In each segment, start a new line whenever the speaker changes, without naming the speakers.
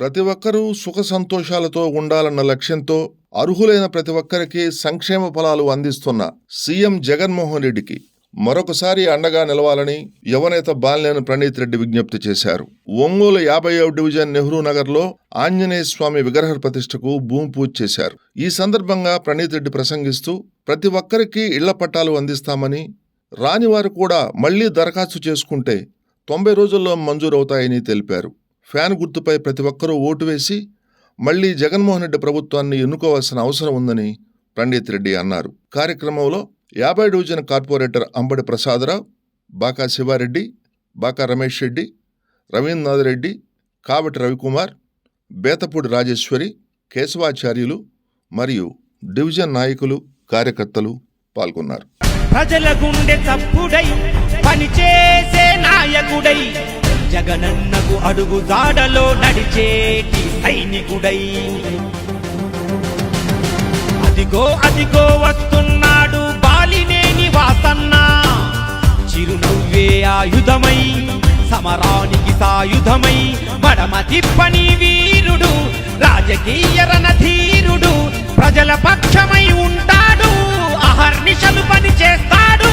ప్రతి ఒక్కరూ సుఖ సంతోషాలతో ఉండాలన్న లక్ష్యంతో అర్హులైన ప్రతి ఒక్కరికి సంక్షేమ ఫలాలు అందిస్తున్న సీఎం జగన్మోహన్ రెడ్డికి మరొకసారి అండగా నిలవాలని యువనేత బాలినేని ప్రణీత్ రెడ్డి విజ్ఞప్తి చేశారు. ఒంగోలు యాభై డివిజన్ నెహ్రూ నగర్లో ఆంజనేయ స్వామి విగ్రహ ప్రతిష్టకు భూమి పూజ చేశారు. ఈ సందర్భంగా ప్రణీత్ రెడ్డి ప్రసంగిస్తూ ప్రతి ఒక్కరికి ఇళ్ళ పట్టాలు అందిస్తామని రాని వారు కూడా మళ్ళీ దరఖాస్తు చేసుకుంటే తొంభై రోజుల్లో మంజూరవుతాయని తెలిపారు. ఫ్యాన్ గుర్తుపై ప్రతి ఒక్కరూ ఓటు వేసి మళ్ళీ జగన్మోహన్ రెడ్డి ప్రభుత్వాన్ని ఎన్నుకోవాల్సిన అవసరం ఉందని పండిత్ రెడ్డి అన్నారు. కార్యక్రమంలో యాభై డివిజన్ కార్పొరేటర్ అంబడి ప్రసాదరావు బాకా శివారెడ్డి బాకా రమేష్ రెడ్డి రవీంద్రనాథ్ రెడ్డి కావటి రవికుమార్ బేతపూడి రాజేశ్వరి కేశవాచార్యులు మరియు డివిజన్ నాయకులు కార్యకర్తలు పాల్గొన్నారు.
ప్రజల గుండె చప్పుడై పనిచేసే నాయకుడై జగనన్నకు అడుగు జాడలో నడిచేటి సైనికుడై. అదిగో అదిగో వస్తున్నాడు బాలినేని వాసన్న చిరునవ్వే ఆయుధమై సమరానికి సాయుధమై మడమ తిప్పని వీరుడు రాజకీయ రణధీరుడు ప్రజల పక్షమై ఉంటాడు అహర్నిశలు పని చేస్తాడు.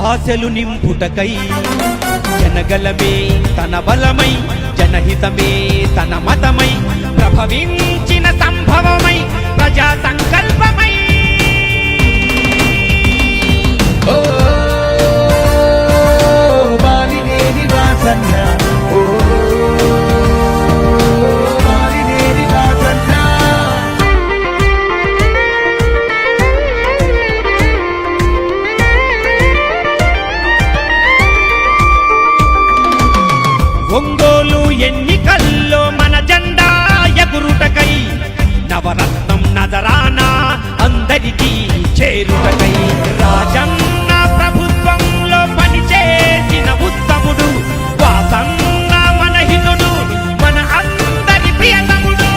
ఆశలు నింపుటకై జనగలమే తన బలమై జనహితమే తన మతమై ప్రభవించిన సంభవమై ప్రజా సంకల్పమై ఒంగోలు ఎన్నికల్లో మన జెండా ఎగురుటకై నవరత్నం నజరానా అందరికీ చేరుటకై. రాజన్న ప్రభుత్వంలో పనిచేసిన ఉత్తముడు వాసన్న మన హితుడు మన అందరి ప్రియతముడు.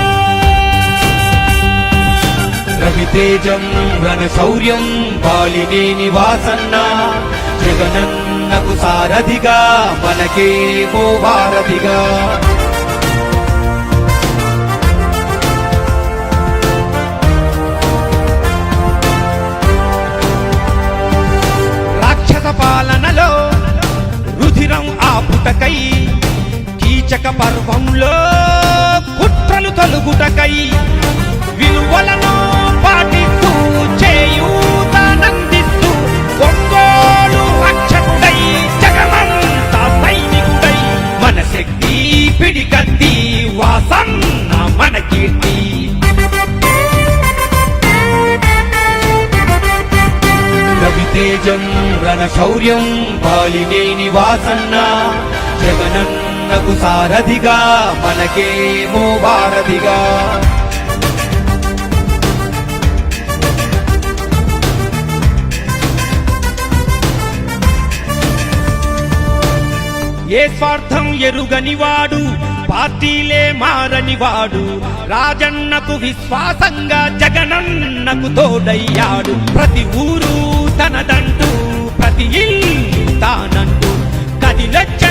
రవితేజం రణశౌర్యం బాలినేని వాసన్న జగనన్నకు సారథిగా మనకే ఓ భారతిగా.
రాక్షస పాలనలో రుధిరం ఆపుటకై కీచక పర్వంలో కుట్రలు తొలుగుటకై విలువలను పాటిస్తూ చేయూతనందిస్తూ ఒక్కో పిడి కత్తి వాసన్న మన కీర్తి.
రవితేజం రణ శౌర్యం బాలినేని వాసన్న జగనన్నకు సారథిగా మనకేమో భారతిగా.
ఏ స్వార్థం ఎరుగనివాడు? పార్టీలే మారనివాడు. రాజన్నకు విశ్వాసంగా జగనన్నకు తోడయ్యాడు. ప్రతి ఊరు తనదంటూ ప్రతి ఇల్లు తానంటూ కదిలచ్చ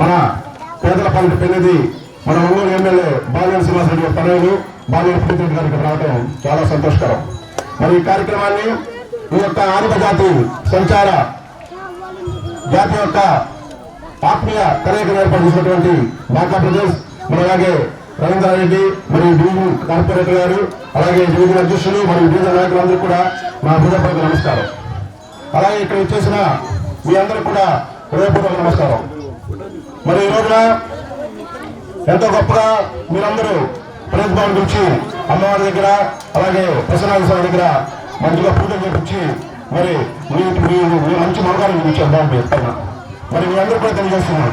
మన పేదల పాలిట పెన్నది మన ఒంగోలు ఎమ్మెల్యే బాలినేని శ్రీనివాస రెడ్డి గారి తనయులు గారికి రావడం చాలా సంతోషకరం. మరి ఈ కార్యక్రమాన్ని ఈ యొక్క ఆదిమ జాతి సంచార జాతి యొక్క ఆత్మీయ కలయికను ఏర్పాటు చేసినటువంటి బాకా ప్రదేశ్ మరి అలాగే రవీంద్ర రెడ్డి మరియు డివిజన్ కార్పొరేటర్ గారు అలాగే డివిజన్ అధ్యక్షులు మరియు డివిజన్ నాయకులందరూ కూడా మా హృదయపూర్వక నమస్కారం. అలాగే ఇక్కడ వచ్చేసిన మీ అందరూ కూడా హృదయపూర్వక నమస్కారం. మరి ఈ రోజున ఎంతో గొప్పగా మీరందరూ ప్రేజ్ భవన్ గురించి అమ్మవారి దగ్గర అలాగే ప్రసన్నాథ స్వామి దగ్గర మంచిగా పూజలు చేపించి మరి మీ మంచి మనగారు గురించి అమ్మవారి చెప్తున్నాను మరి మీ అందరూ కూడా తెలియజేస్తున్నాను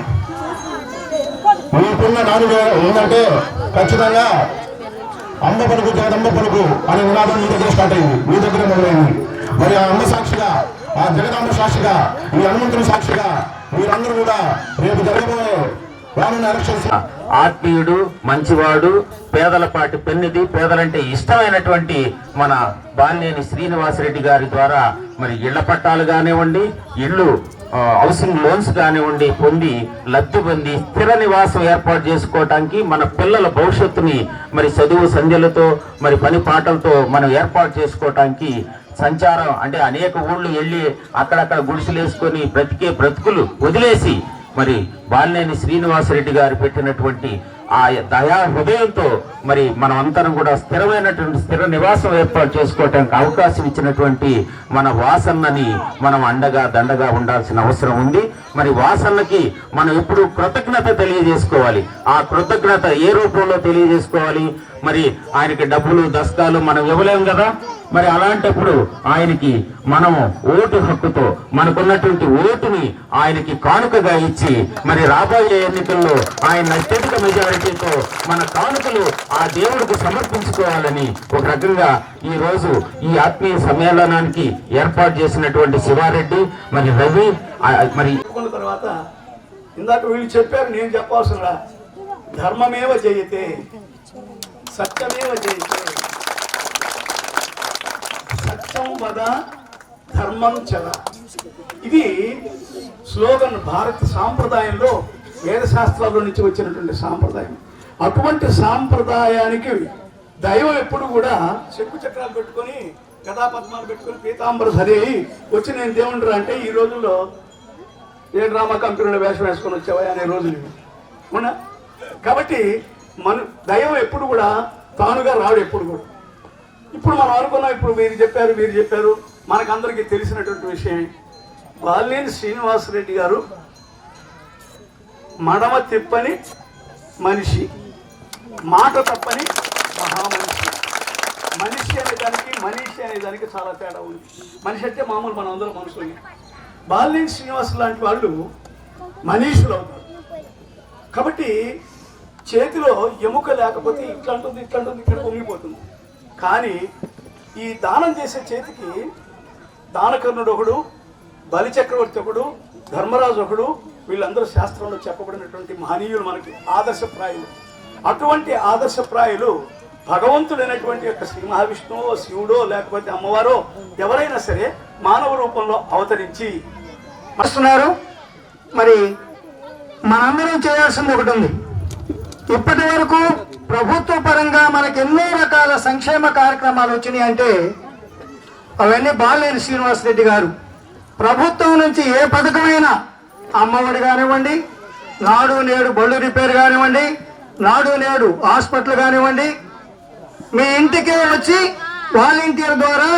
మీకున్న నాలుగు ఏంటంటే ఖచ్చితంగా అమ్మ పలుకు జగదమ్మ పలుకు అనే నినాదం మీ దగ్గర స్టార్ట్ అయింది. మీ దగ్గర మొదలైంది. మరి ఆ అమ్మ సాక్షిగా ఆ జగదమ్మ సాక్షిగా ఈ హనుమంతుని సాక్షిగా మీరందరూ కూడా రేపు జరగబోయే
ఆత్మీయుడు మంచివాడు పేదలపాటి పెన్నిది పేదలంటే ఇష్టమైనటువంటి మన బాలినేని శ్రీనివాసరెడ్డి గారి ద్వారా మరి ఇళ్ళ పట్టాలు కానివ్వండి ఇళ్ళు హౌసింగ్ లోన్స్ కానివ్వండి పొంది లబ్ధి పొంది స్థిర నివాసం ఏర్పాటు చేసుకోవటానికి మన పిల్లల భవిష్యత్తుని మరి చదువు సంధ్యలతో మరి పని పాటలతో మనం ఏర్పాటు చేసుకోవటానికి సంచారం అంటే అనేక ఊళ్ళు వెళ్ళి అక్కడక్కడ గుడిసెలు వేసుకొని బ్రతికే బ్రతుకులు వదిలేసి మరి బాలినేని శ్రీనివాసరెడ్డి గారు పెట్టినటువంటి ఆ దయా హృదయంతో మరి మనం అందరం కూడా స్థిరమైనటువంటి స్థిర నివాసం ఏర్పాటు చేసుకోవటానికి అవకాశం ఇచ్చినటువంటి మన వాసన్నని మనం అండగా దండగా ఉండాల్సిన అవసరం ఉంది. మరి వాసన్నకి మనం ఎప్పుడు కృతజ్ఞత తెలియజేసుకోవాలి. ఆ కృతజ్ఞత ఏ రూపంలో తెలియజేసుకోవాలి? మరి ఆయనకి డబ్బులు దస్కాలు మనం ఇవ్వలేము కదా? మరి అలాంటప్పుడు ఆయనకి మనము ఓటు హక్కుతో మనకున్నటువంటి ఓటుని ఆయనకి కానుకగా ఇచ్చి మరి రాబోయే ఎన్నికల్లో ఆయన అత్యధిక మెజారిటీతో మన కానుకలు ఆ దేవుడికి సమర్పించుకోవాలని ఒక రకంగా ఈ రోజు ఈ ఆత్మీయ సమ్మేళనానికి ఏర్పాటు చేసినటువంటి శివారెడ్డి మరి రవి మరి
తర్వాత ఇందాక వీళ్ళు చెప్పారు నేను చెప్పాల్సిన ధర్మమేవ జయతే సత్యమేవ జయతే. సత్యం వద ధర్మం చద. ఇది స్లోగన్ భారత సాంప్రదాయంలో వేదశాస్త్రాల నుంచి వచ్చినటువంటి సాంప్రదాయం. అటువంటి సాంప్రదాయానికి దైవం ఎప్పుడు కూడా చెక్కు చక్రాలు పెట్టుకొని గదాపద్మాలు పెట్టుకొని పీతాంబర సరి అయి వచ్చి నేను దేవుండ్రా అంటే ఈ రోజుల్లో ఏ డ్రామా కంపెనీలో వేషం వేసుకొని వచ్చావా అనే రోజులు ఉన్నా కాబట్టి మన దైవం ఎప్పుడు కూడా తానుగా రాడు ఎప్పుడు కూడా. ఇప్పుడు మనం అనుకున్నాం ఇప్పుడు మీరు చెప్పారు మీరు చెప్పారు మనకందరికీ తెలిసినటువంటి విషయం బాలినేని శ్రీనివాసరెడ్డి గారు మడమ తిప్పని మనిషి మాట తప్పని మహామనిషి. మనిషి అనే దానికి మనిషి అనే దానికి చాలా తేడా ఉంది. మనిషి అంటే మామూలు మనం అందరం మనుషులకి బాలినేని శ్రీనివాస్ లాంటి వాళ్ళు మనీషులు అవుతారు. కాబట్టి చేతిలో ఎముక లేకపోతే ఇట్లా ఉంటుంది ఇట్లా ఉంటుంది ఇక్కడ పొంగిపోతుంది. కానీ ఈ దానం చేసే చేతికి దానకర్ణుడు ఒకడు బలిచక్రవర్తి ఒకడు ధర్మరాజు ఒకడు వీళ్ళందరూ శాస్త్రంలో చెప్పబడినటువంటి మహనీయులు మనకి ఆదర్శప్రాయులు. అటువంటి ఆదర్శప్రాయులు భగవంతుడైనటువంటి యొక్క శ్రీ మహావిష్ణువో శివుడో లేకపోతే అమ్మవారో ఎవరైనా సరే మానవ రూపంలో అవతరించి
వస్తున్నారు. మరి మనందరం చేయాల్సింది ఒకటి ఉంది. ఇప్పటి వరకు ప్రభుత్వ పరంగా మనకి ఎన్నో రకాల సంక్షేమ కార్యక్రమాలు వచ్చినాయి అంటే అవన్నీ బాలేని శ్రీనివాస్ రెడ్డి గారు. ప్రభుత్వం నుంచి ఏ పథకమైనా అమ్మఒడి కానివ్వండి నాడు నేడు బళ్ళు రిపేర్ కానివ్వండి నాడు నేడు హాస్పిటల్ కానివ్వండి మీ ఇంటికే వచ్చి వాలంటీర్ ద్వారా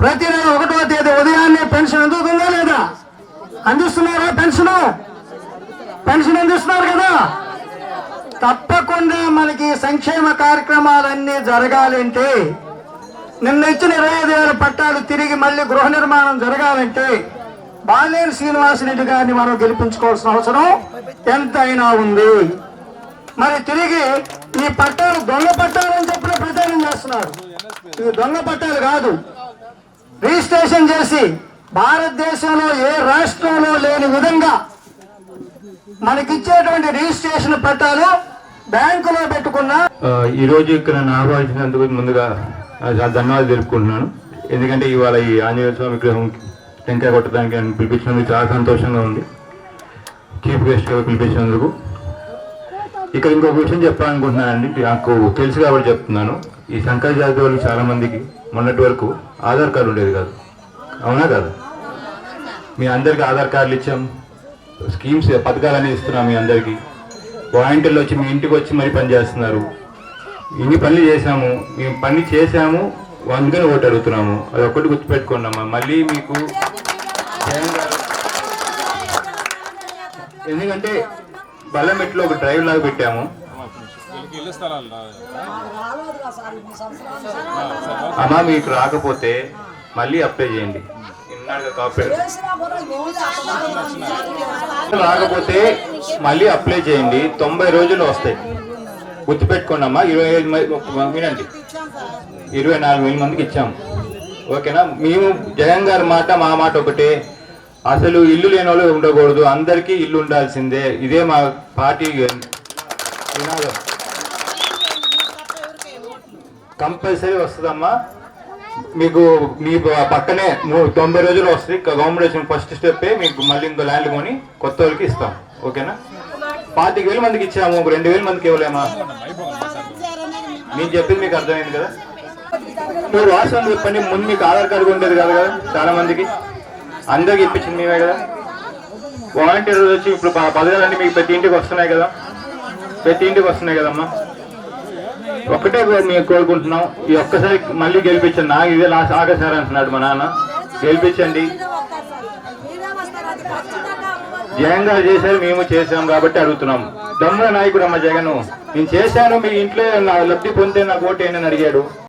ప్రతి నెల ఒకటో తేదీ ఉదయాన్నే పెన్షన్ అందుతుందా లేదా? అందిస్తున్నారా పెన్షన్? పెన్షన్ అందిస్తున్నారు కదా? తప్పకుండా మనకి సంక్షేమ కార్యక్రమాలన్నీ జరగాలంటే నిన్న ఇచ్చిన ఇరవై ఐదు వేల పట్టాలు తిరిగి మళ్ళీ గృహ నిర్మాణం జరగాలంటే బాలేరు శ్రీనివాసరెడ్డి గారిని మనం గెలిపించుకోవాల్సిన అవసరం ఎంతైనా ఉంది. మరి తిరిగి ఈ పట్టాలు దొంగ పట్టాలు అని చెప్పిన ప్రచారం చేస్తున్నారు. ఇవి దొంగ పట్టాలు కాదు. రిజిస్ట్రేషన్ చేసి భారతదేశంలో ఏ రాష్ట్రంలో లేని విధంగా మనకిచ్చేటువంటి రిజిస్ట్రేషన్ పట్టాలు బ్యాంకులో పెట్టుకున్న
ఈరోజు ఈ రోజు ఇక్కడ నన్ను ఆహ్వానించినందుకు ముందుగా ధన్యవాదాలు తెలుపుకుంటున్నాను. ఎందుకంటే ఇవాళ ఈ ఆంజనేయ స్వామి విగ్రహం టెంకాయ కొట్టడానికి ఆయన పిలిపించినందుకు చాలా సంతోషంగా ఉంది. చీఫ్ గెస్ట్గా పిలిపించినందుకు. ఇక్కడ ఇంకొక విషయం చెప్పాలనుకుంటున్నానండి. నాకు తెలుసు కాబట్టి చెప్తున్నాను. ఈ సంకర జాతి వాళ్ళకి చాలామందికి మొన్నటి వరకు ఆధార్ కార్డు ఉండేది కాదు. అవునా కాదు? మీ అందరికి ఆధార్ కార్డులు ఇచ్చాం. స్కీమ్స్ పథకాలన్నీ ఇస్తున్నాం మీ అందరికీ. వాలంటీర్లు వచ్చి మీ ఇంటికి వచ్చి మరి పని చేస్తున్నారు. ఇన్ని పనులు చేసాము మేము పని చేసాము అందుకని ఓటు అడుగుతున్నాము. అది ఒక్కటి గుర్తుపెట్టుకోండి అమ్మా. మళ్ళీ మీకు ఎందుకంటే బల్లమెట్లో ఒక డ్రైవ్ లాగా పెట్టాము. అమ్మా మీకు రాకపోతే మళ్ళీ అప్లై చేయండి. రాకపోతే మళ్ళీ అప్లై చేయండి. తొంభై రోజులు వస్తాయి. గుర్తుపెట్టుకోండి అమ్మా. ఇరవై ఐదు వినండి. ఇరవై నాలుగు వేల మందికి ఇచ్చాము ఓకేనా? మేము జగన్ గారి మాట మా మాట ఒకటే. అసలు ఇల్లు లేని వాళ్ళు ఉండకూడదు. అందరికీ ఇల్లు ఉండాల్సిందే. ఇదే మా పార్టీ కంపల్సరీ వస్తుందమ్మా. మీకు మీ పక్కనే తొంభై రోజులు వస్తుంది. గవర్నమెంట్ వచ్చిన ఫస్ట్ స్టెప్ మీకు మళ్ళీ ఇంకో ల్యాండ్ కొని కొత్త వాళ్ళకి ఇస్తాం. ఓకేనా? పాతిక వేల మందికి ఇచ్చాము. ఒక రెండు వేల మందికి ఇవ్వలేమా? నేను చెప్పింది మీకు అర్థమైంది కదా? మీరు వాస్తవం చెప్పండి ముందు మీకు ఆధార్ కార్డు ఉండేది కదా కదా చాలా మందికి. అందరికి ఇప్పించింది మేమే కదా. వాలంటీర్ వచ్చి ఇప్పుడు ప- పథకాలన్నీ మీకు ప్రతి ఇంటికి వస్తున్నాయి కదా. ప్రతి ఇంటికి వస్తున్నాయి కదమ్మా. ఒక్కటే మేము కోరుకుంటున్నాం ఈ ఒక్కసారి మళ్ళీ గెలిపించండి. నాకు ఇదే లాస్ట్ ఆగసారి అంటున్నాడు మా నాన్న. గెలిపించండి. జగన్ గారు చేశారు మేము చేశాం కాబట్టి అడుగుతున్నాం. దమ్ముల నాయకుడు అమ్మ జగన్. నేను చేశాను మీ ఇంట్లో నా లబ్ధి పొందే నాకు ఓటు అడిగాడు.